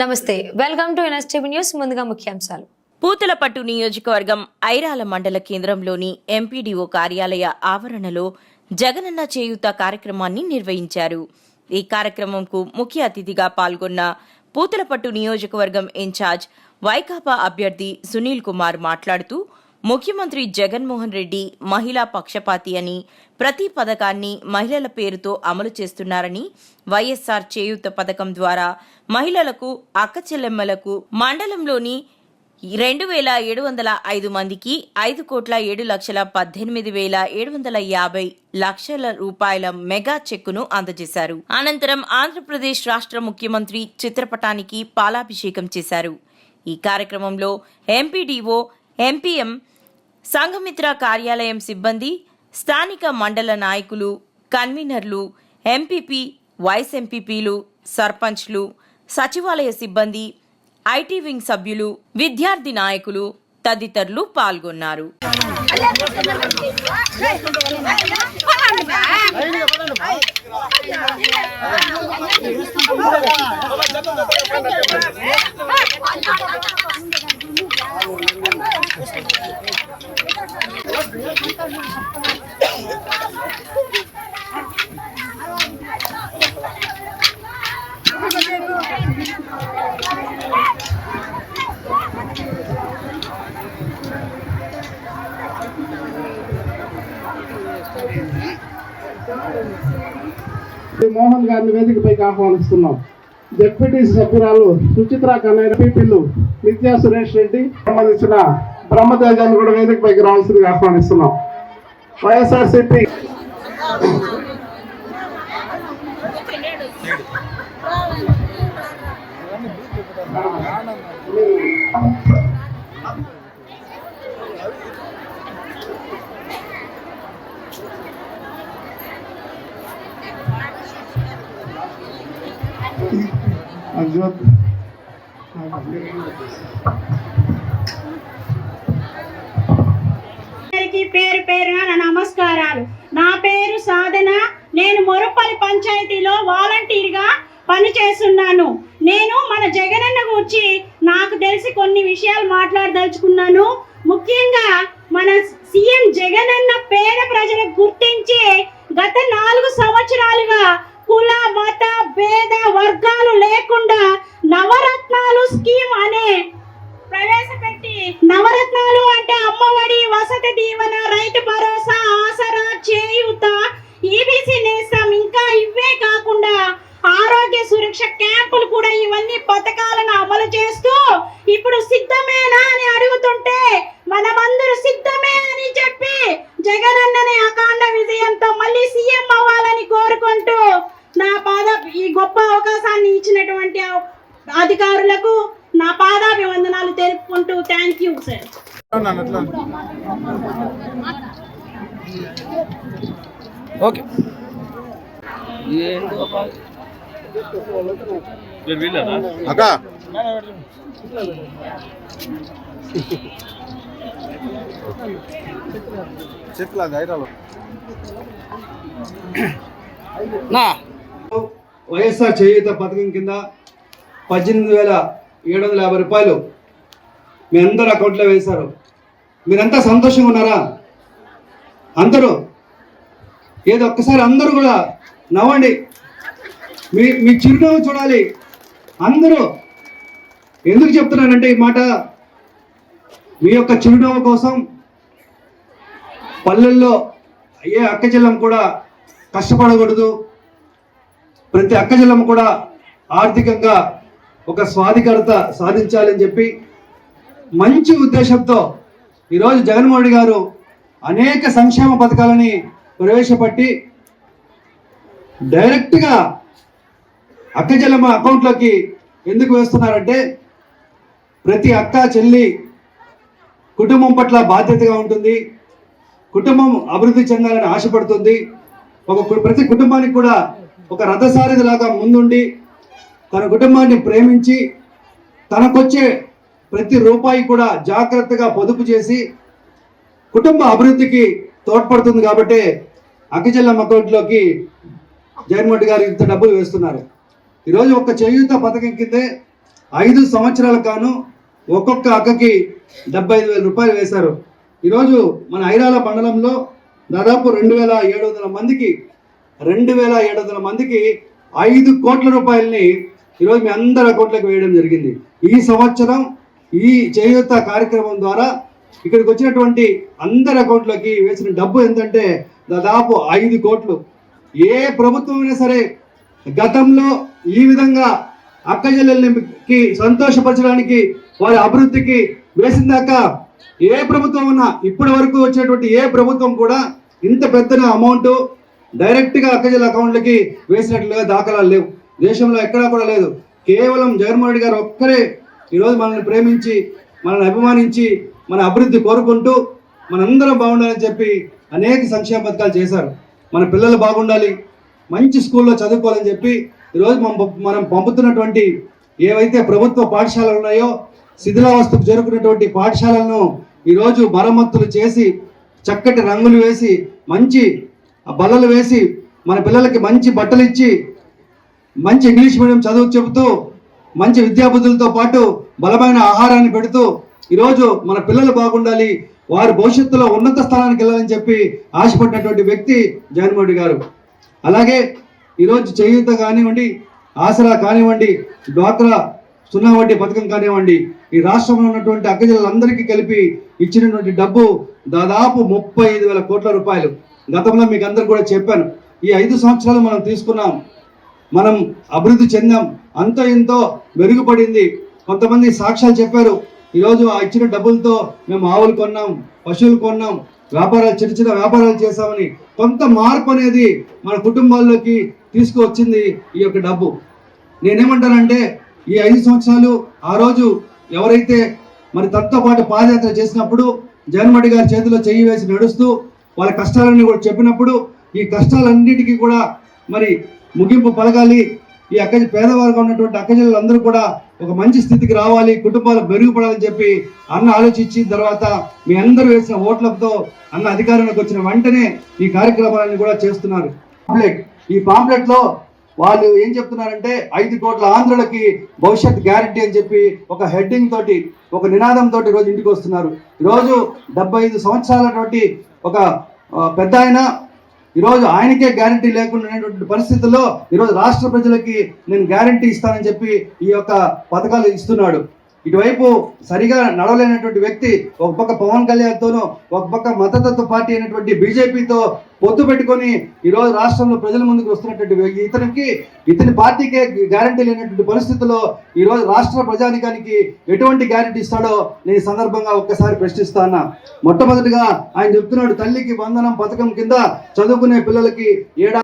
నమస్తే welcome to NSTV news ముందుగా ముఖ్యాంశాలు. పూతలపట్టు నియోజకవర్గం ఐరాల మండల కేంద్రంలోని ఎంపీడీఓ కార్యాలయ ఆవరణలో జగనన్న చేయూత కార్యక్రమాన్ని నిర్వహించారు. ఈ కార్యక్రమంకు ముఖ్య అతిథిగా పాల్గొన్న పూతలపట్టు నియోజకవర్గం ఇన్ఛార్జ్ వైకాపా అభ్యర్థి సునీల్ కుమార్ మాట్లాడుతూ ముఖ్యమంత్రి జగన్మోహన్ రెడ్డి మహిళా పక్షపాతి అని ప్రతి పథకాన్ని మహిళల పేరుతో అమలు చేస్తున్నారని వైఎస్ఆర్ చేయూత పథకం ద్వారా మహిళలకు అక్క చెల్లెమ్మలకు మండలంలోని రెండు వేల ఏడు వందల ఐదు మందికి ఐదు కోట్ల ఏడు లక్షల పద్దెనిమిది వేల ఏడు వందల యాభై లక్షల రూపాయల మెగా చెక్కును అందజేశారు. అనంతరం ఆంధ్రప్రదేశ్ రాష్ట్ర ముఖ్యమంత్రి చిత్రపటానికి పాలాభిషేకం చేశారు. ఈ కార్యక్రమంలో ఎంపీడీఓ ఎంపీఎం సంఘమిత్ర కార్యాలయం సిబ్బంది స్థానిక మండల నాయకులు కన్వీనర్లు ఎంపీపీ వైస్ ఎంపీపీలు సర్పంచ్లు సచివాలయ సిబ్బంది ఐటీ వింగ్ సభ్యులు విద్యార్థి నాయకులు తదితరులు పాల్గొన్నారు. మోహన్ గారిని వేదికపైకి ఆహ్వానిస్తున్నాం డిప్యూటీ సభ్యురాలు సుచిత్ర కన్నయ్య పీపీలు నిత్యా సురేష్ రెడ్డి సంబంధించిన బ్రహ్మతేజాన్ని కూడా వేదికపైకి రావాల్సిందిగా ఆహ్వానిస్తున్నాం వైఎస్ఆర్సిపి Thank you. అందరికీ పేరు పేరున నా నమస్కారాలు. నా పేరు సాధన. నేను మొరపల్లి పంచాయతీలో వాలంటీర్గా పనిచేస్తున్నాను. నేను మన జగనన్న గురించి నాకు తెలిసి కొన్ని విషయాలు మాట్లాడదలుచుకున్నాను. ముఖ్యంగా మన సీఎం జగనన్న పేద ప్రజలకు గుర్తించి గత నాలుగు సంవత్సరాలుగా కుల మత భేద వర్గాలు లేకుండా నవరత్నాలు స్కీమ్ అనే ప్రవేశపెట్టి నవరత్నాలు అంటే అమ్మఒడి వసతి దీవెన రైతు భరోసా ఆసరా చేయూత ఈబీసీ నేస్తం ఇంకా ఇవే కాకుండా ఆరోగ్య సురక్ష క్యాంపులు కూడా ఇవన్నీ పథకాలను అమలు చేస్తూ ఇప్పుడు సిద్ధమేనా అని అడుగుతుంటే మనమందరూ సిద్ధమే అని చెప్పి జగనన్నని అకాండ విజయంతో మళ్ళీ సీఎం అవ్వాలని కోరుకుంటూ నా పాద ఈ గొప్ప అవకాశాన్ని ఇచ్చినటువంటి అధికారులకు నా పాదాభివందనాలు తెలుపుకుంటూ థ్యాంక్ యూ సార్ ఓకే. అక్క. చెట్ల ధైర్యాలు నా. వైఎస్ఆర్ చేయూత పథకం కింద పద్దెనిమిది వేల ఏడు వందల యాభై రూపాయలు మీ అందరు అకౌంట్లో వేశారు. మీరంతా సంతోషంగా ఉన్నారా? అందరూ? ఏదో ఒక్కసారి అందరూ కూడా నవ్వండి. మీ మీ చిరునవ్వు చూడాలి. అందరూ ఎందుకు చెప్తున్నానంటే ఈ మాట? మీ యొక్క చిరునవ్వు కోసం పల్లెల్లో ఏ అక్క చెల్లం కూడా కష్టపడకూడదు. ప్రతి అక్క కూడా ఆర్థికంగా ఒక స్వాధికారత సాధించాలని చెప్పి మంచి ఉద్దేశంతో ఈరోజు జగన్మోహన్ రెడ్డి గారు అనేక సంక్షేమ పథకాలని ప్రవేశపెట్టి డైరెక్ట్గా అక్క అకౌంట్లోకి ఎందుకు వేస్తున్నారంటే ప్రతి అక్క చెల్లి కుటుంబం పట్ల బాధ్యతగా ఉంటుంది కుటుంబం అభివృద్ధి చెందాలని ఆశపడుతుంది. ఒక ప్రతి కుటుంబానికి కూడా ఒక రథసారథి లాగా ముందుండి తన కుటుంబాన్ని ప్రేమించి తనకొచ్చే ప్రతి రూపాయి కూడా జాగ్రత్తగా పొదుపు చేసి కుటుంబ అభివృద్ధికి తోడ్పడుతుంది కాబట్టి అక్కచెల్లెమ్మ అకౌంట్లోకి జగన్మోహన్ గారు ఇంత డబ్బులు వేస్తున్నారు. ఈరోజు ఒక చేయూత పథకం కిందే ఐదు సంవత్సరాల కాను ఒక్కొక్క అక్కకి డెబ్బై ఐదు వేల రూపాయలు వేశారు. ఈరోజు మన ఐరాల మండలంలో దాదాపు రెండు వేల ఏడు వందల మందికి రెండు వేల ఏడు వందల మందికి ఐదు కోట్ల రూపాయలని ఈరోజు మీ అందరి అకౌంట్లకు వేయడం జరిగింది. ఈ సంవత్సరం ఈ చేయూత కార్యక్రమం ద్వారా ఇక్కడికి వచ్చినటువంటి అందరి అకౌంట్లోకి వేసిన డబ్బు ఎంతంటే దాదాపు ఐదు కోట్లు. ఏ ప్రభుత్వం అయినా సరే గతంలో ఈ విధంగా అక్కజల్లెల్లికి సంతోషపరచడానికి వారి అభివృద్ధికి వేసిందాక ఏ ప్రభుత్వం ఉన్నా ఇప్పటి వరకు వచ్చేటువంటి ఏ ప్రభుత్వం కూడా ఇంత పెద్ద అమౌంట్ డైరెక్ట్గా అక్క చెల్లెల అకౌంట్లకి వేసినట్లుగా దాఖలాలు లేవు. దేశంలో ఎక్కడా కూడా లేదు. కేవలం జగన్మోహన్ రెడ్డి గారు ఒక్కరే ఈరోజు మనల్ని ప్రేమించి మనల్ని అభిమానించి మన అభివృద్ధి కోరుకుంటూ మనందరం బాగుండాలని చెప్పి అనేక సంక్షేమ పథకాలు చేశారు. మన పిల్లలు బాగుండాలి మంచి స్కూల్లో చదువుకోవాలని చెప్పి ఈరోజు మనం మనం పంపుతున్నటువంటి ఏవైతే ప్రభుత్వ పాఠశాలలు ఉన్నాయో శిథిలావస్థకు చేరుకున్నటువంటి పాఠశాలలను ఈరోజు మరమ్మతులు చేసి చక్కటి రంగులు వేసి మంచి ఆ బల్లలు వేసి మన పిల్లలకి మంచి బట్టలు ఇచ్చి మంచి ఇంగ్లీష్ మీడియం చదువు చెబుతూ మంచి విద్యాబుద్ధులతో పాటు బలమైన ఆహారాన్ని పెడుతూ ఈరోజు మన పిల్లలు బాగుండాలి వారి భవిష్యత్తులో ఉన్నత స్థానానికి వెళ్ళాలని చెప్పి ఆశపడినటువంటి వ్యక్తి జగన్మోహన్ రెడ్డి గారు. అలాగే ఈరోజు చేయూత కానివ్వండి ఆసరా కానివ్వండి డ్వాక్రా సున్నా వడ్డీ పథకం కానివ్వండి ఈ రాష్ట్రంలో ఉన్నటువంటి అక్కజనులందరికీ కలిపి ఇచ్చినటువంటి డబ్బు దాదాపు ముప్పై ఐదు వేల కోట్ల రూపాయలు. గతంలో మీకు అందరు కూడా చెప్పాను ఈ ఐదు సంవత్సరాలు మనం తీసుకున్నాం మనం అభివృద్ధి చెందాం అంతో ఎంతో మెరుగుపడింది. కొంతమంది సాక్ష్యాలు చెప్పారు ఈరోజు ఆ ఇచ్చిన డబ్బులతో మేము ఆవులు కొన్నాం పశువులు కొన్నాం వ్యాపారాలు చిన్న చిన్న వ్యాపారాలు చేసామని కొంత మార్పు అనేది మన కుటుంబాల్లోకి తీసుకువచ్చింది ఈ యొక్క డబ్బు. నేనేమంటానంటే ఈ ఐదు సంవత్సరాలు ఆ రోజు ఎవరైతే మరి తనతో పాటు పాదయాత్ర చేసినప్పుడు జగన్మోహన్ గారి చేతిలో చెయ్యి వేసి నడుస్తూ వాళ్ళ కష్టాలన్నీ కూడా చెప్పినప్పుడు ఈ కష్టాలన్నిటికీ కూడా మరి ముగింపు పలకాలి. ఈ అక్క పేదవారుగా ఉన్నటువంటి అక్కజల్లందరూ కూడా ఒక మంచి స్థితికి రావాలి కుటుంబాలు మెరుగుపడాలని చెప్పి అన్న ఆలోచించి తర్వాత మీ అందరూ వేసిన ఓట్లతో అన్న అధికారంలోకి వచ్చిన వెంటనే ఈ కార్యక్రమాలన్నీ కూడా చేస్తున్నారు. పాంప్లెట్ ఈ పాంప్లెట్లో వాళ్ళు ఏం చెప్తున్నారంటే ఐదు కోట్ల ఆంధ్రులకి భవిష్యత్ గ్యారంటీ అని చెప్పి ఒక హెడ్డింగ్ తోటి ఒక నినాదం తోటి రోజు ఇంటికి వస్తున్నారు. ఈరోజు డెబ్బై ఐదు సంవత్సరాలటువంటి ఒక పెద్ద ఆయన ఈరోజు ఆయనకే గ్యారంటీ లేకుండా పరిస్థితుల్లో ఈరోజు రాష్ట్ర ప్రజలకి నేను గ్యారంటీ ఇస్తానని చెప్పి ఈ యొక్క పథకాలు ఇస్తున్నాడు. ఇటువైపు సరిగా నడవలేనటువంటి వ్యక్తి ఒక పక్క పవన్ కళ్యాణ్తోనూ ఒక పక్క మతతత్వ పార్టీ అయినటువంటి బీజేపీతో పొత్తు పెట్టుకొని ఈరోజు రాష్ట్రంలో ప్రజల ముందుకు వస్తున్నటువంటి వ్యక్తి. ఇతనికి ఇతని పార్టీకే గ్యారంటీ లేనటువంటి పరిస్థితుల్లో ఈరోజు రాష్ట్ర ప్రజానికానికి ఎటువంటి గ్యారంటీ ఇస్తాడో నేను ఈ సందర్భంగా ఒక్కసారి ప్రశ్నిస్తాను మొట్టమొదటిగా ఆయన చెప్తున్నాడు తల్లికి వందనం పథకం కింద చదువుకునే పిల్లలకి ఏడా